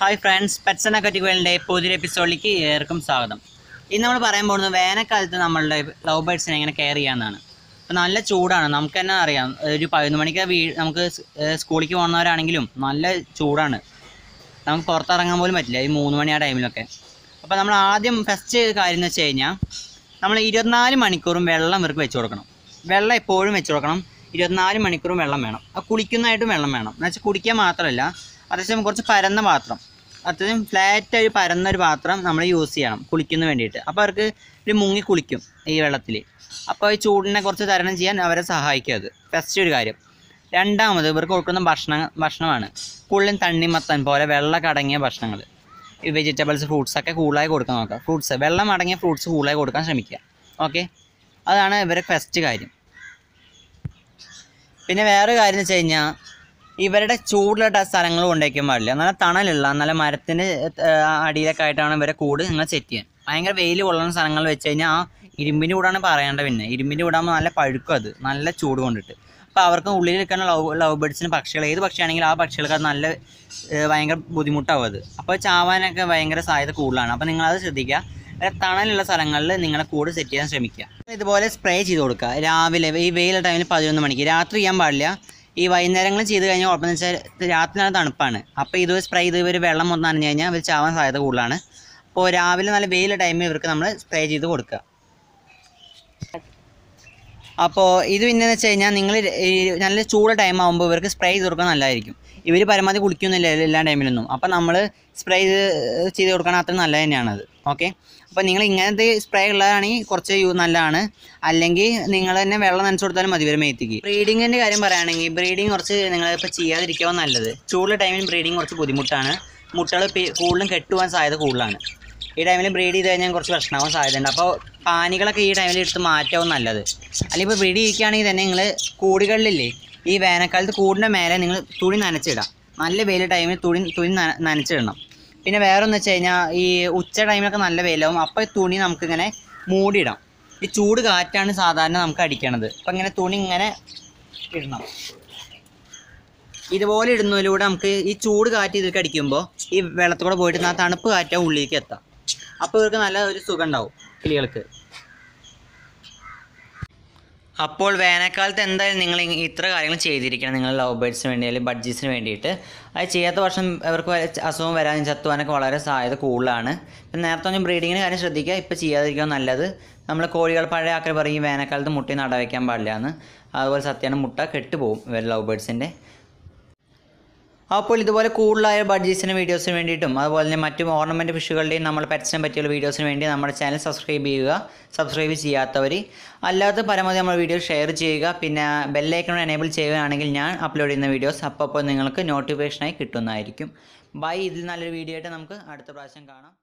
Hi friends pets എന്ന അക്കറ്റിക്കുകളുടെ പുതിയൊരു എപ്പിസോഡിലേക്ക് ഏവർക്കും സ്വാഗതം. ഇന്ന് നമ്മൾ പറയാൻ പോകുന്നത് വേനൽക്കാലത്ത് നമ്മളുടെ ലവ് ബേഡ്സിനെ എങ്ങനെ കെയർ ചെയ്യാമെന്നാണ്. അപ്പോൾ നല്ല ചൂടാണ് നമുക്ക് തന്നെ അറിയാം. ഒരു പതിനൊന്ന് മണിക്ക് വീ നമുക്ക് സ്കൂളിലേക്ക് പോകുന്നവരാണെങ്കിലും നല്ല ചൂടാണ്. നമുക്ക് പുറത്തിറങ്ങാൻ പോലും പറ്റില്ല ഈ മൂന്ന് മണി ആ ടൈമിലൊക്കെ. അപ്പോൾ നമ്മൾ ആദ്യം ഫസ്റ്റ് കാര്യം എന്ന് വെച്ച് കഴിഞ്ഞാൽ നമ്മൾ ഇരുപത്തിനാല് മണിക്കൂറും വെള്ളം ഇവർക്ക് വെച്ച് കൊടുക്കണം. വെള്ളം എപ്പോഴും വെച്ച് കൊടുക്കണം. ഇരുപത്തിനാല് മണിക്കൂറും വെള്ളം വേണം. ആ കുളിക്കുന്നതായിട്ടും വെള്ളം വേണം. എന്ന് വെച്ചാൽ കുടിക്കാൻ മാത്രമല്ല അത്യാവശ്യം കുറച്ച് പരന്ന പാത്രം. അത്യാവശ്യം പരന്ന ഒരു പാത്രം നമ്മൾ യൂസ് ചെയ്യണം കുളിക്കുന്ന വേണ്ടിയിട്ട്. അപ്പോൾ അവർക്ക് ഒരു മുങ്ങി കുളിക്കും ഈ വെള്ളത്തിൽ അപ്പോൾ ഈ ചൂടിനെ കുറച്ച് തരണം ചെയ്യാൻ അവരെ സഹായിക്കും അത്. ഫസ്റ്റ് ഒരു കാര്യം. രണ്ടാമത് ഇവർക്ക് കൊടുക്കുന്ന ഭക്ഷണം ഭക്ഷണമാണ്. കൂടുതലും തണ്ണിമത്തൻ പോലെ വെള്ളം അടങ്ങിയ ഭക്ഷണങ്ങൾ ഈ വെജിറ്റബിൾസ് ഫ്രൂട്ട്സ് ഒക്കെ കൂളായി കൊടുക്കാൻ നോക്കുക. ഫ്രൂട്ട്സ് വെള്ളം അടങ്ങിയ ഫ്രൂട്ട്സ് കൂളായി കൊടുക്കാൻ ശ്രമിക്കുക. ഓക്കെ അതാണ് ഇവരെ ഫസ്റ്റ് കാര്യം. പിന്നെ വേറെ കാര്യം എന്ന് വെച്ച് കഴിഞ്ഞാൽ ഇവരുടെ ചൂടുള്ള സ്ഥലങ്ങൾ കൊണ്ടേക്കാൻ പാടില്ല. നല്ല തണലുള്ള നല്ല മരത്തിന്റെ അടിയിലൊക്കെ ആയിട്ടാണ് ഇവരെ കൂട് നിങ്ങൾ സെറ്റ് ചെയ്യാൻ ഭയങ്കര വെയിൽ കൊള്ളുന്ന സ്ഥലങ്ങൾ വെച്ച് കഴിഞ്ഞാൽ ആ ഇരുമ്പിന്റെ കൂടാണ് പറയേണ്ടത് പിന്നെ. ഇരുമ്പിന്റെ കൂടാകുമ്പോൾ നല്ല പഴുക്കും അത് നല്ല ചൂട് കൊണ്ടിട്ട്. അപ്പോൾ അവർക്ക് ഉള്ളിൽ നിൽക്കുന്ന ലവ് ലവ് ബേഡ്സിന് പക്ഷികൾ ഏത് പക്ഷിയാണെങ്കിലും ആ പക്ഷികൾക്ക് അത് നല്ല ഭയങ്കര ബുദ്ധിമുട്ടാവും അത്. അപ്പോൾ ചാവാനൊക്കെ ഭയങ്കര സാധ്യത കൂടുതലാണ്. അപ്പോൾ നിങ്ങളത് ശ്രദ്ധിക്കുക. തണലുള്ള സ്ഥലങ്ങളിൽ നിങ്ങളെ കൂട് സെറ്റ് ചെയ്യാൻ ശ്രമിക്കുക. ഇതുപോലെ സ്പ്രേ ചെയ്ത് കൊടുക്കുക. രാവിലെ ഈ വെയിലുള്ള ടൈമിൽ പതിനൊന്ന് മണിക്ക്. രാത്രി ചെയ്യാൻ പാടില്ല. ഈ വൈകുന്നേരങ്ങളിൽ ചെയ്ത് കഴിഞ്ഞാൽ കുഴപ്പമെന്ന് വെച്ചാൽ രാത്രി നല്ല തണുപ്പാണ്. അപ്പോൾ ഇത് സ്പ്രേ ചെയ്ത് ഇവർ വെള്ളം ഒന്ന് കഴിഞ്ഞാൽ ഇവർ ചാവാൻ സാധ്യത കൂടുതലാണ്. അപ്പോൾ രാവിലെ നല്ല വെയിലുള്ള ടൈമിൽ ഇവർക്ക് നമ്മൾ സ്പ്രേ ചെയ്ത് കൊടുക്കുക. അപ്പോൾ ഇത് പിന്നെന്ന് വെച്ച് കഴിഞ്ഞാൽ നിങ്ങൾ നല്ല ചൂട് ടൈം ആകുമ്പോൾ ഇവർക്ക് സ്പ്രേ ചെയ്ത് കൊടുക്കാൻ നല്ലതായിരിക്കും. ഇവർ പരമാവധി കുളിക്കുന്നില്ല എല്ലാ ടൈമിലൊന്നും അപ്പോൾ നമ്മൾ സ്പ്രേ ചെയ്ത് ചെയ്ത് കൊടുക്കണം അത്ര നല്ലത് തന്നെയാണത് ഓക്കെ അപ്പോൾ നിങ്ങൾ ഇങ്ങനത്തെ സ്പ്രേ ഉള്ളതാണെങ്കിൽ കുറച്ച് യൂ നല്ലതാണ്. അല്ലെങ്കിൽ നിങ്ങൾ തന്നെ വെള്ളം നനച്ച് കൊടുത്താലും മതി വരും മേത്തിക്ക്. ബ്രീഡിങ്ങിന്റെ കാര്യം പറയുകയാണെങ്കിൽ ബ്രീഡിങ് കുറച്ച് നിങ്ങളിപ്പോൾ ചെയ്യാതിരിക്കുക നല്ലത്. ചൂടുള്ള ടൈമിൽ ബ്രീഡിങ് കുറച്ച് ബുദ്ധിമുട്ടാണ്. മുട്ടകൾ കൂടുതലും കെട്ടുവാൻ സാധ്യത കൂടുതലാണ്. ഈ ടൈമിൽ ബ്രീഡ് ചെയ്ത് കഴിഞ്ഞാൽ കുറച്ച് പ്രശ്നമാവാൻ സാധ്യതയുണ്ട്. അപ്പോൾ പാനികളൊക്കെ ഈ ടൈമിൽ എടുത്ത് മാറ്റാവും നല്ലത്. അല്ലെങ്കിൽ ഇപ്പോൾ ബ്രീഡ് ചെയ്യിക്കുകയാണെങ്കിൽ തന്നെ നിങ്ങൾ കൂടുകളിലില്ലേ ഈ വേനൽക്കാലത്ത് കൂടിന്റെ മേലെ നിങ്ങൾ തുണി നനച്ചിടാം. നല്ല വെയിൽ ടൈമിൽ തുണി തുണി നനച്ചിടണം. പിന്നെ വേറെ ഒന്ന് വെച്ച് കഴിഞ്ഞാൽ ഈ ഉച്ച ടൈമിലൊക്കെ നല്ല വെയിലാവും. അപ്പോൾ തുണി നമുക്കിങ്ങനെ മൂടിയിടാം. ഈ ചൂട് കാറ്റാണ് സാധാരണ നമുക്ക് അടിക്കണത്. അപ്പം ഇങ്ങനെ തുണി ഇങ്ങനെ ഇടണം. ഇതുപോലെ ഇടുന്നതിലൂടെ നമുക്ക് ഈ ചൂട് കാറ്റ് ഇതിലേക്ക് അടിക്കുമ്പോൾ ഈ വെള്ളത്തോടെ പോയിട്ട് ആ തണുപ്പ് കാറ്റ് ഉള്ളിലേക്ക് എത്താം. അപ്പോൾ ഇവർക്ക് നല്ല ഒരു സുഖം ഉണ്ടാവും കിളികൾക്ക്. അപ്പോൾ വേനൽക്കാലത്ത് എന്തായാലും നിങ്ങൾ ഇത്ര കാര്യങ്ങൾ ചെയ്തിരിക്കണം. നിങ്ങൾ ലവ് ബേഡ്സിന് വേണ്ടി അല്ലെങ്കിൽ ബഡ്ജീസിന് വേണ്ടിയിട്ട്. അത് ചെയ്യാത്ത വർഷം അവർക്ക് അസുഖം വരാനും ചത്തുവാനൊക്കെ വളരെ സാധ്യത കൂടുതലാണ്. ഇപ്പം നേരത്തെ ഒന്ന് ബ്രീഡിങ്ങിന് കാര്യം ശ്രദ്ധിക്കുക. ഇപ്പോൾ ചെയ്യാതിരിക്കാൻ നല്ലത്. നമ്മൾ കോഴികൾ പഴയ ആൾക്കാർ പറയും വേനൽക്കാലത്ത് മുട്ടയിൽ നട വയ്ക്കാൻ പാടില്ല എന്ന്. അതുപോലെ സത്യമാണ് മുട്ട കെട്ടുപോകും ലവ് ബേഡ്സിന്റെ അപ്പോൾ ഇതുപോലെ കൂടുതലായ ബഡ്ജീസിന് വീഡിയോസിന് വേണ്ടിയിട്ടും അതുപോലെ തന്നെ മറ്റു ഓർണമെന്റ് ഫിഷുകളുടെയും നമ്മൾ പെറ്റ്സിനെ പറ്റിയുള്ള വീഡിയോസിന് വേണ്ടി നമ്മുടെ ചാനൽ സബ്സ്ക്രൈബ് ചെയ്യുക സബ്സ്ക്രൈബ് ചെയ്യാത്തവർ. അല്ലാതെ പരമാവധി നമ്മൾ വീഡിയോ ഷെയർ ചെയ്യുക പിന്നെ ബെല്ലൈക്കൺ എനേബിൾ ചെയ്യുകയാണെങ്കിൽ ഞാൻ അപ്ലോഡ് ചെയ്യുന്ന വീഡിയോസ് അപ്പോൾ അപ്പോൾ നിങ്ങൾക്ക് നോട്ടിഫിക്കേഷനായി കിട്ടുന്നതായിരിക്കും. ബൈ ഇതിൽ നല്ലൊരു വീഡിയോ ആയിട്ട് നമുക്ക് അടുത്ത പ്രാവശ്യം കാണാം.